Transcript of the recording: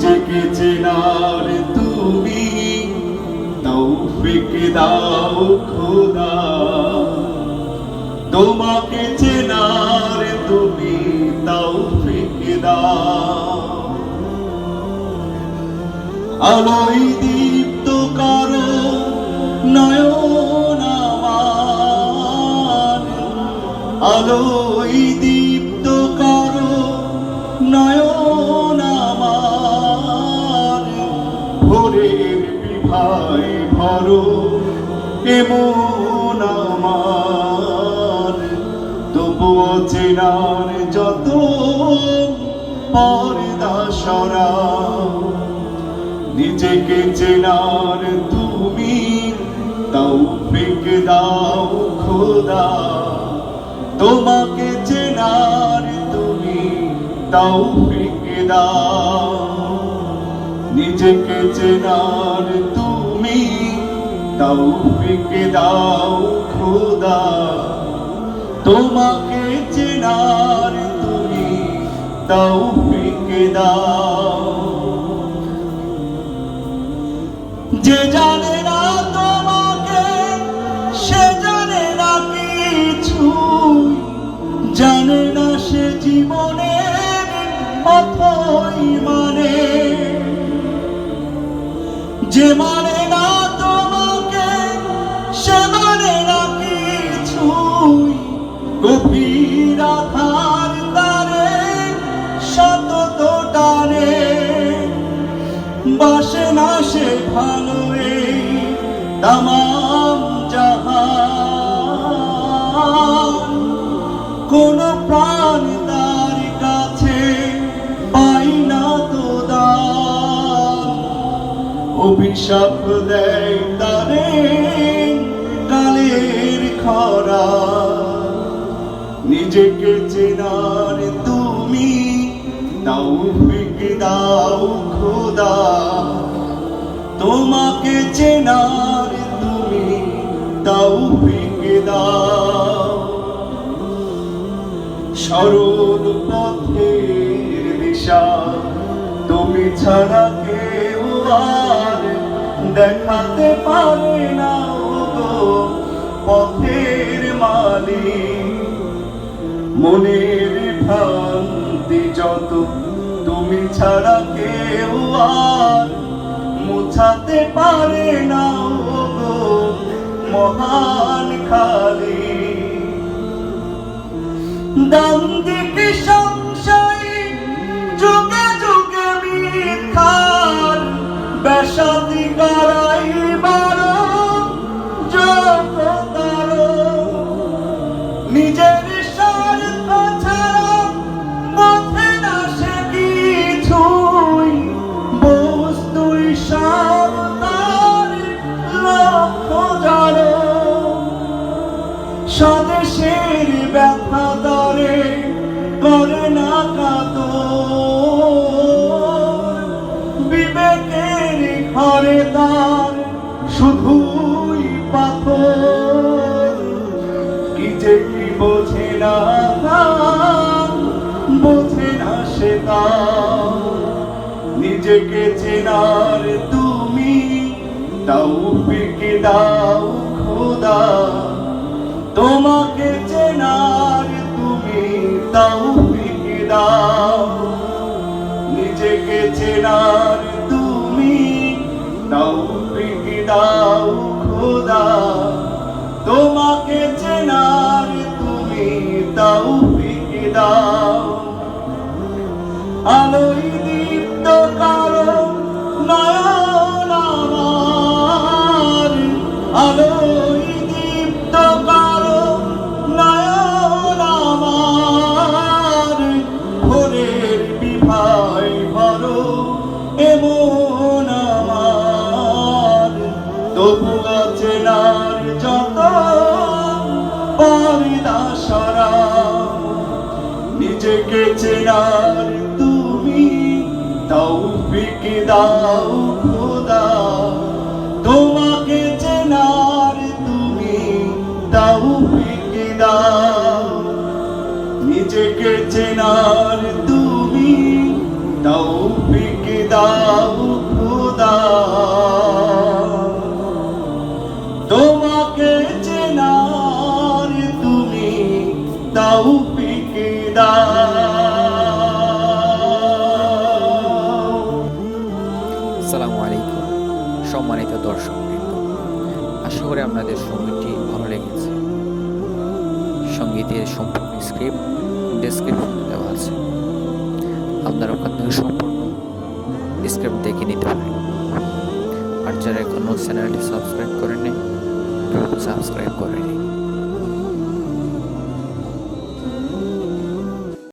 নিজেকে চেনার তুমি। তৌফিক দাও খোদা। তোমাকে চেনার তুমি তৌফিক দাও। আলোয় দীপ্ত করো নয়ন আমার। আলোয় ভোরের বিভায় ভরো, এমন আমার। তবুও চেনার যত পর্দা সরা নিজেকে চেনার তুমি তৌফিক দাও খোদা। তোমাকে চেনার তুমি তৌফিক দাও। নিজেকে তুমি তৌফিক দাও খোদা। তোমাকে চেনার তুমি তৌফিক দাও। যে জানে না তোমাকে, সে জানে না কিছু। জানে না সে জীবনের অথই মানে। যে মানে না তোমাকে, সে মানে না কিছু গভীর আধার তারে শত টানে। বাসে না সে ভালো এই অভিশাপ দেয় তারে কালের খরা। নিজেকে চেনার তুমি তৌফিক দাও খোদা। তোমাকে চেনার তুমি তৌফিক দাও। সরল পথের দিশা, তুমি ছাড়া কেউ আর দেখাতে পারে না গো পথের মালিক। মনের ভ্রান্তি যত তুমি ছাড়া কেউ আর মুছাতে পারে না গো মহান খালি দান্দিকে সংশয় স্বদেশের ব্যথা দরে করে না কাত বিবেকের ঘরে তার শুধুই পাথর। কি যে বোঝে না বোঝে না সে নিজেকে চেনার তুমি তৌফিক দাও খোদা। তোমাকে চেনার তুমি দাও। নিজেকে চেনার তুমি তৌফিক দাও, খোদা। তোমাকে চেনার তুমি তৌফিক দাও। আলোয় নিজেকে চেনার তুমি তৌফিক দাও, খোদা। তোমাকে চেনার তুমি তৌফিক দাও। নিজেকে চেনার তুমি তৌফিক দাও, খোদা। তোমাকে চেনার তুমি তৌফিক দাও। সম্মানিত আশা করি আপনাদের সঙ্গীতটি ভালো লেগেছে। সঙ্গীতের সম্পূর্ণ স্ক্রিপ্ট ডেসক্রিপশনে দেওয়া আছে। আপনারা ওখান থেকে সম্পূর্ণ স্ক্রিপ্ট দেখে নিতে পারেন। আর যারা এখনও চ্যানেলটি সাবস্ক্রাইব করেনি সাবস্ক্রাইব করে